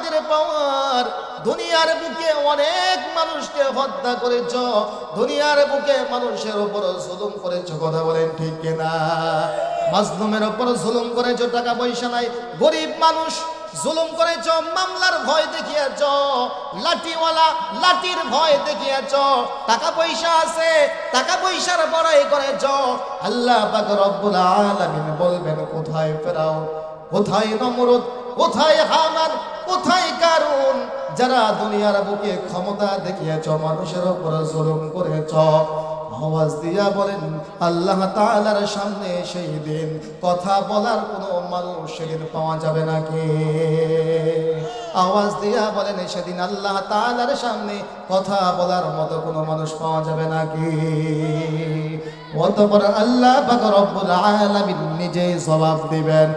তোমাদের পাওয়ার দুনিয়ার বুকে অনেক মানুষকে হত্যা করেছ, দুনিয়ার বুকে মানুষের উপর জুলুম করেছ, কথা বলেন ঠিক কিনা? মাজলুমের উপর জুলুম করেছ, টাকা পয়সা নাই, গরিব মানুষ জুলুম করেছ, মামলার ভয় দেখিয়েছ, লাঠিওয়ালা, লাঠির ভয় দেখিয়েছ, টাকা পয়সা আছে, টাকা পয়সার বড়াই করেছ। আল্লাহ পাক রব্বুল আলামিন বলবেন, কোথায় ফেরাও? কোথায় নমরুদ, কোথায় হামান কোথায় কারুন? যারা দুনিয়ার বুকে ক্ষমতা দেখিয়েছ, মানুষের উপর জুলুম করেছ। আওয়াজ দিয়া বলেন, আল্লাহ তাআলার সামনে সেই দিন কথা বলার কোনো মানুষ সেদিন পাওয়া যাবে না নাকি? আওয়াজ দিয়া বলেন, সেদিন আল্লাহ তাআলার সামনে কথা বলার মতো কোনো মানুষ পাওয়া যাবে না নাকি? অতঃপর আল্লাহ পাক রব্বুল আলামিন নিজেই জবাব দিবেন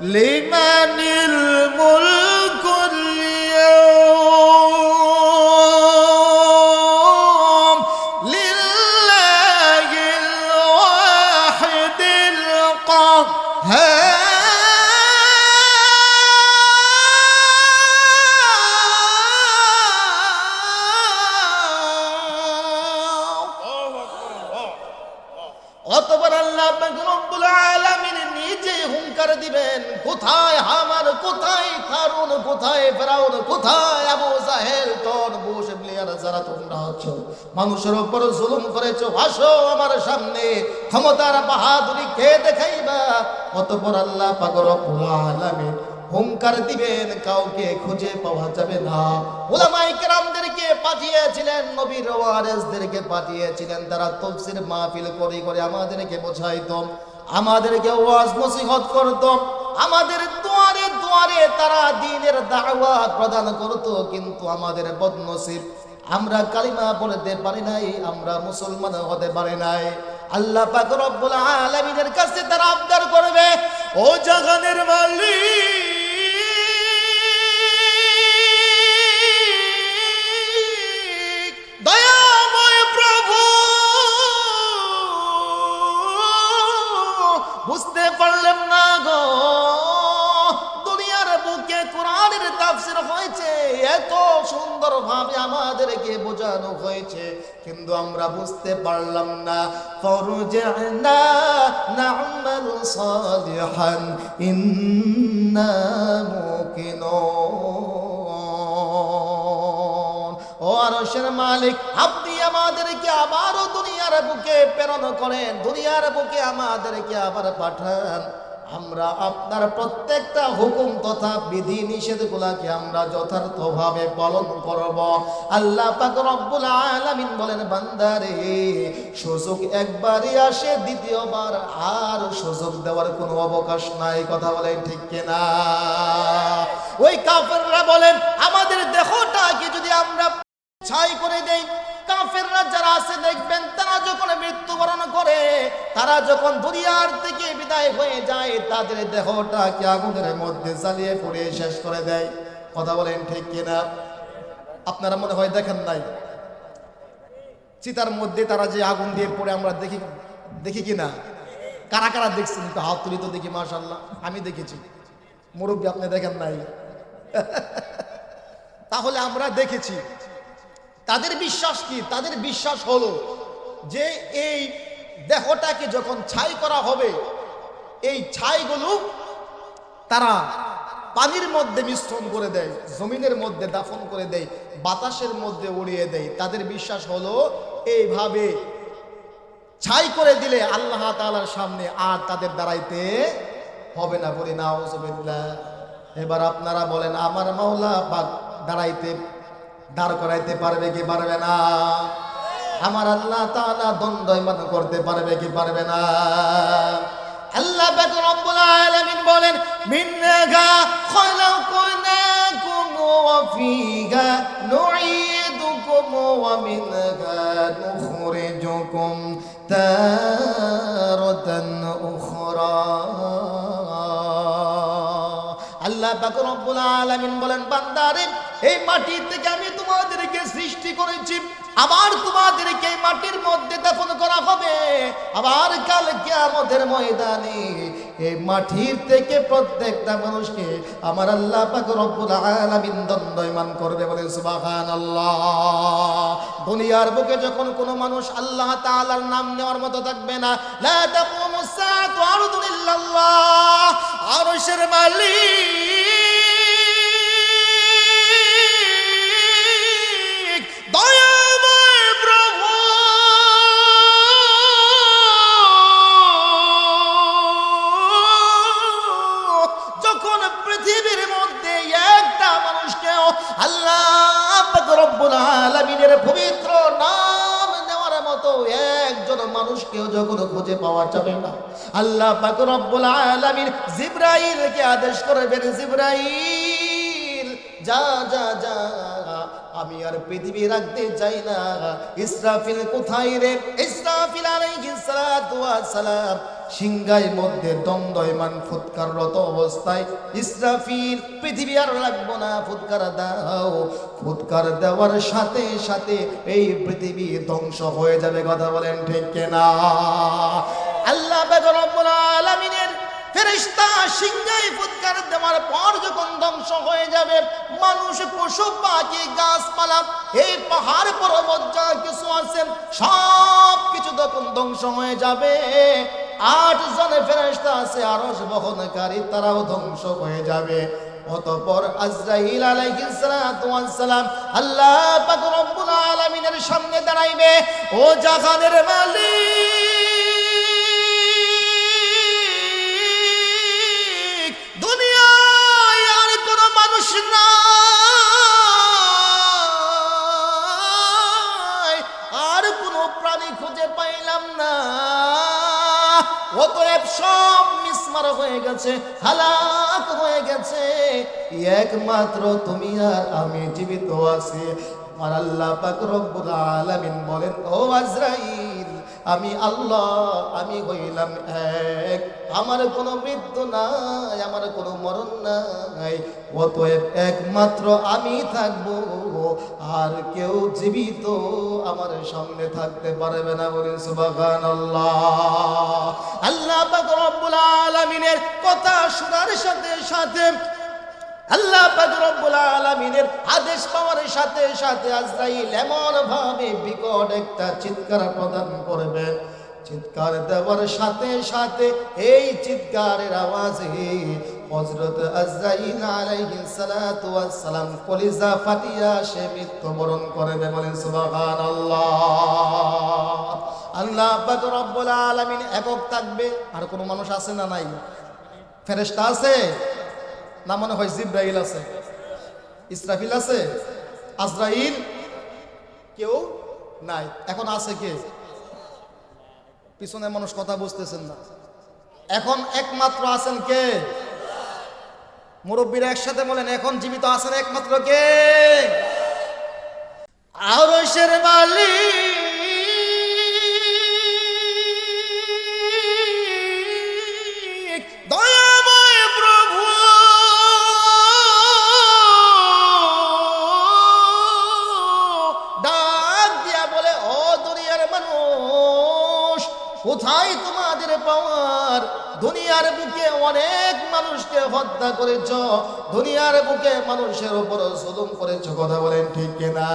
لمن الملك اليوم؟ অতবার আল্লাহ রব্বুল আলামিন নিজে হুঙ্কার দিবেন, কোথায় হামার, কোথায় কারুন, কোথায় ফেরাউন, কোথায় আবু জাহেল, তোর বুশ ইবলিয়ার যারা তোমরা আছো, মানুষের উপর জুলুম করেছ, আসো আমার সামনে, ক্ষমতার বাহাদুরি কে দেখাইবা। অতপর আল্লাহ পাক রব্বুল আলামিন হুঙ্কার দিবেন, কাউকে খুঁজে পাওয়া যাবে না। ওলামাই কেরামদেরকে পাঠিয়েছিলেন, নবীর ওয়ারেসদেরকে পাঠিয়েছিলেন, তারা তফসির মাহফিল করে করে আমাদেরকে বোঝাইতো, আমাদেরকে ওয়াজ নসিহত করত, আমাদের দুয়ারে দুয়ারে তারা দিনের দাওয়াত প্রদান করত, কিন্তু আমাদের বদনসিব, আমরা কালিমা পড়তে পারি নাই, আমরা মুসলমান হতে পারি নাই। আল্লাহ পাক রব্বুল আলামিনের কাছে তারা আবদার করবে, ও জাগানের মালিক! বুঝতে পারলেন না গো। দুনিয়ার বুকে কোরআনের তাফসির হয়েছে, এত সুন্দর ভাবে আমাদেরকে বোঝানো হয়েছে, কিন্তু আমরা বুঝতে পারলাম না। ফরজানা না'মালু সালিহান, ইন্না মুকিনুন। আরশের মালিক, আপনি আমাদেরকে আবারও দুনিয়ার বুকে প্রেরণ করেন, দুনিয়ার বুকে আমাদেরকে আবার পাঠান। আমরা আপনার প্রত্যেকটা হুকুম তথা বিধি নিষেধগুলাকে আমরা যথার্থভাবে পালন করব। আল্লাহ বলেন, বান্দারে, সুযোগ একবারই আসে, দ্বিতীয়বার আর সুযোগ দেওয়ার কোনো অবকাশ নাই। কথা বলেন ঠিক কিনা? ওই কাফেররা বলেন, আমাদের দেহটাকে যদি আমরা ছাই করে দেই কাফেররা যারা আছে, দেখবেন তারা যখন মৃত্যুবরণ করে, তারা যখন দুনিয়ার থেকে বিদায় হয়ে যায়, তাদের দেহটাকে আগুনের মধ্যে জ্বালিয়ে পুড়িয়ে শেষ করে দেয়। কথা বলেন ঠিক কিনা? আপনারা মনে হয় দেখেন নাই? চিতার মধ্যে তারা যে আগুন দিয়ে পড়ে, আমরা দেখি দেখি কিনা? কারা কারা দেখছেন? তো হাত তুলি তো দেখি মাশাল্লাহ আমি দেখেছি। মুরব্বী, আপনি দেখেন নাই? তাহলে আমরা দেখেছি। তাদের বিশ্বাস কি? তাদের বিশ্বাস হলো যে এই দেহটাকে যখন ছাই করা হবে, এই ছাইগুলো তারা পানির মধ্যে মিশ্রণ করে দেয়, জমিনের মধ্যে দাফন করে দেয়, বাতাসের মধ্যে উড়িয়ে দেয়। তাদের বিশ্বাস হলো এইভাবে ছাই করে দিলে আল্লাহ তাআলার সামনে আর তাদের দাঁড়াইতে হবে না। বলি না এবার আপনারা বলেন, আমার মাওলা দাঁড়াইতে দাঁড় করাইতে পারবে কি পারবে না? আমার আল্লাহ তাআলা দ্বন্দ্বয়মান করতে পারবে কি পারবে না? আল্লাহ বেতন আলামিন বলেন মিন্নাগা উখরা। আল্লাহ আলামিন বলেন, বান্দারে, এই মাটি থেকে সৃষ্টি করেছি। আবার তোমাদেরকে মাটির মধ্যে দাফন করা হবে। আবার কাল কিয়ামতের ময়দানে এই মাটির থেকে প্রত্যেকটা মানুষকে আমার আল্লাহ পাক রব্বুল আলামিন দণ্ডয়মান করবে বলে সুবহানাল্লাহ। দুনিয়ার বুকে যখন কোনো মানুষ আল্লাহ তাআলার নাম নেওয়ার মতো থাকবে না, লা তাকুমুস সাআতু আরদুন ইল্লাল্লাহ। আরশের মালিক আলামিনের পবিত্র নাম নেওয়ার মতো একজন মানুষকেও যখন খুঁজে পাওয়া যাবে না, আল্লাহ পাক আলামিন জিব্রাইলকে আদেশ করবেন, জিব্রাইল, যা যা যা, আমি আর পৃথিবী রাখতে চাই না। ইসরাফিল কোথায় রে? ইসরাফিল আলাইহিস সালাম সিংহায় মধ্যে দ্বন্দ্বয়মান ফুৎকাররত অবস্থায়, ইসরাফিল পৃথিবী আর লাগবো না, ফুৎকার দাও। ফুৎকার দেওয়ার সাথে সাথে এই পৃথিবী ধ্বংস হয়ে যাবে, কথা বলেন ঠিক কেনা? আল্লাহ আলামিনের ফেরেশতা সিংহায় ফুৎকার দেওয়ার পর যখন ধ্বংস হয়ে যাবে, মানুষ, পশু, পাখি, গাছপালা, এই পাহাড়, পর্বত যা কিছু আছে সব কিছু তখন ধ্বংস হয়ে যাবে। আট জনে ফেরেশতা আছে, আরশ বহনকারী, তারাও ধ্বংস হয়ে যাবে। অতঃপর আজরাইল আলাইহিস সালাতু ওয়াস সালাম আল্লাহ পাক রব্বুল আলামিনের সামনে দাঁড়াইবে। ও জাহানের মালিক, দুনিয়ায় আর কোনো মানুষ নাই। আর কোনো প্রাণী খুঁজে পাইলাম না। অতএব সব মিসমার হয়ে গেছে হালাক হয়ে গেছে। একমাত্র তুমি আর আমি জীবিত আছি। আর আল্লাহ পাক রব্বুল আলামিন বলেন, ও আজরাইল আমি আল্লাহ, আমি হইলাম এক। আমার কোনো মৃত্যু নাই, আমার কোনো মরণ নাই। অতএব একমাত্র আমি থাকব। আর কেউ জীবিত আমার সামনে থাকতে পারবে না বলে সুবাগান আল্লাহ আল্লাহ রব্বুল আলামিনের কথা শোনার সাথে সাথে আল্লাহ পাক রব্বুল আলামিনের আদেশ পাওয়ার সাথে সাথে আজরাইল এমন ভাবে বিকট একটা চিৎকার প্রদান করবে। চিৎকার দেওয়ার সাথে সাথে এই চিৎকারের আওয়াজে হযরত আজরাইল আলাইহিস সালাতু ওয়াস সালাম কলিজা ফাটিয়া সে মৃত্যুবরণ করবে বলেন, সুবহানাল্লাহ। আল্লাহ পাক রব্বুল আলামিন একক থাকবে। আর কোনো মানুষ আছে না নাই? ফেরেশতা আছে? না মনে হয় জিব্রাইল আছে? ইসরাফিল আছে? আজরাইল? কেউ নাই। এখন আছে কে? পিছনে মানুষ কথা বুঝতেছেন না। এখন একমাত্র আছেন কে? মুরব্বীরা একসাথে বলেন, এখন জীবিত আছেন একমাত্র কে? কোথায় তোমাদের পাওয়ার? দুনিয়ার বুকে অনেক মানুষকে হত্যা করেছ। দুনিয়ার বুকে মানুষের উপর জুলুম করেছ, কথা বলেন ঠিক কিনা?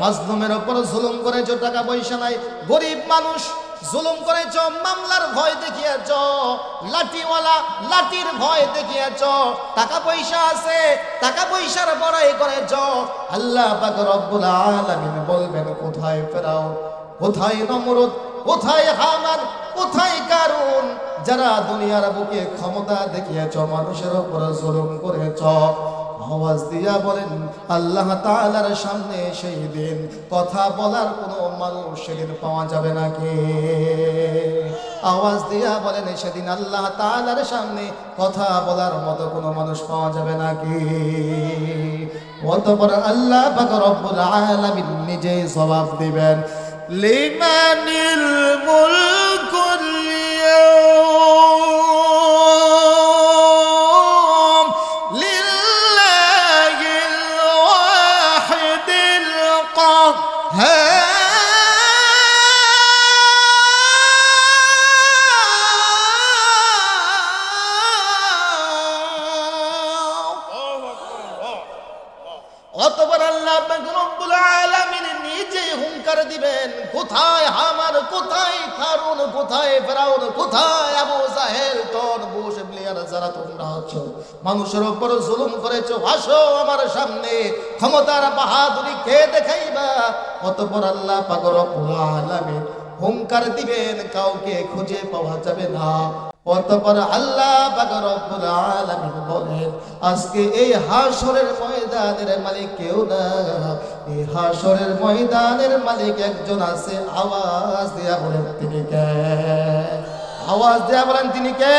মাজলুমের উপর জুলুম করেছ, টাকা পয়সা নাই। গরিব মানুষ জুলুম করেছ, মামলার ভয় দেখিয়েছ। লাঠিওয়ালা লাঠির ভয় দেখিয়েছ। টাকা পয়সা আছে, টাকা পয়সার বড়াই করেছ। আল্লাহ পাক রব্বুল আলামিন বলবেন, কোথায় ফেরাও? কোথায় নমরুদ? কোথায় হামান কোথায় কারুন? যারা দুনিয়ার বুকে ক্ষমতা দেখিয়েছ, মানুষের উপর জুলুম করেছ। আওয়াজ দিয়া বলেন, আল্লাহ তাআলার সামনে সেই দিন কথা বলার কোনো মানুষ সেদিন পাওয়া যাবে না নাকি? আওয়াজ দিয়া বলেন, সেদিন আল্লাহ তাআলার সামনে কথা বলার মতো কোনো মানুষ পাওয়া যাবে না নাকি? অতঃপর আল্লাহ পাক রব্বুল আলামিন নিজেই জবাব দিবেন لمن الملك اليوم অতবার আল্লাহ রব্বুল আলামিন নিজে হুঙ্কার দিবেন, কোথায় হামান কোথায় কারুন কোথায় ফেরাউন, কোথায় আবু জাহেল, তোর বুশ ইবলিয়ার যারা তোমরা আছো, মানুষের উপর জুলুম করেছ, আসো আমার সামনে, ক্ষমতার বাহাদুরি কে দেখাইবা। অতপর আল্লাহ পাক রব্বুল আলামিন হুঙ্কার দিবেন, কাউকে খুঁজে পাওয়া যাবে না। অতপর আল্লাহ বলেন, আজকে এই হাসরের ময়দানের মালিক কেউ না। এই হাসরের ময়দানের মালিক একজন আছে, আওয়াজ দেয়া বলেন তিনি কে? আওয়াজ দেয়া বলেন তিনি কে?